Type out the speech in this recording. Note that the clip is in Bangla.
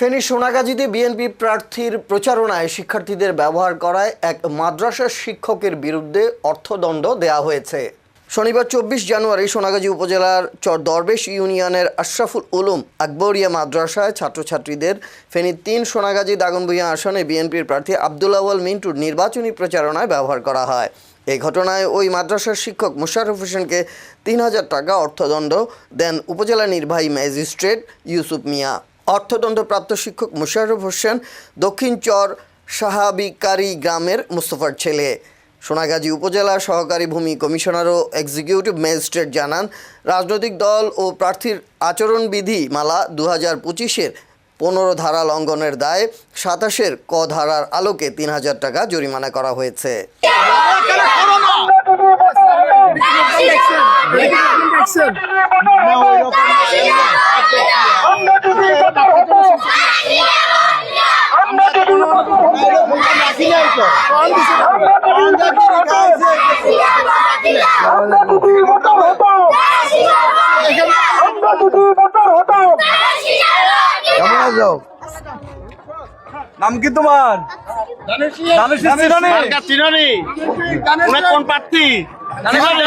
ফেনী সোনাগাজীতে বিএনপি প্রার্থীর প্রচারণায় শিক্ষার্থীদের ব্যবহার করায় এক মাদ্রাসার শিক্ষকের বিরুদ্ধে অর্থদণ্ড দেয়া হয়েছে। শনিবার চব্বিশ জানুয়ারি সোনাগাজী উপজেলার চর দরবেশ ইউনিয়নের আশরাফুল উলুম আকবরিয়া মাদ্রাসায় ছাত্রছাত্রীদের ফেনী তিন সোনাগাজী দাগনভূঞা আসনে বিএনপির প্রার্থী আবদুল আওয়াল মিন্টুর নির্বাচনী প্রচারণায় ব্যবহার করা হয়। এই ঘটনায় ওই মাদ্রাসার শিক্ষক মোশাররফ হোসেনকে তিন হাজার টাকা অর্থদণ্ড দেন উপজেলা নির্বাহী ম্যাজিস্ট্রেট ইউসুফ মিয়া। অর্থদণ্ডপ্রাপ্ত শিক্ষক মুশারফ হোসেন, দক্ষিণ চর সাহাবিকারী গ্রামের মুস্তফার ছেলে। সোনাগাজী উপজেলা সহকারী ভূমি কমিশনার ও এক্সিকিউটিভ ম্যাজিস্ট্রেট জানান, রাজনৈতিক দল ও প্রার্থীর আচরণবিধি মালা দু হাজার পঁচিশের পনেরো ধারা লঙ্ঘনের দায়ে সাতাশের ক ধারার আলোকে তিন হাজার টাকা জরিমানা করা হয়েছে। কেমন আছো নাম কি তোমার কোন প্রার্থী কোন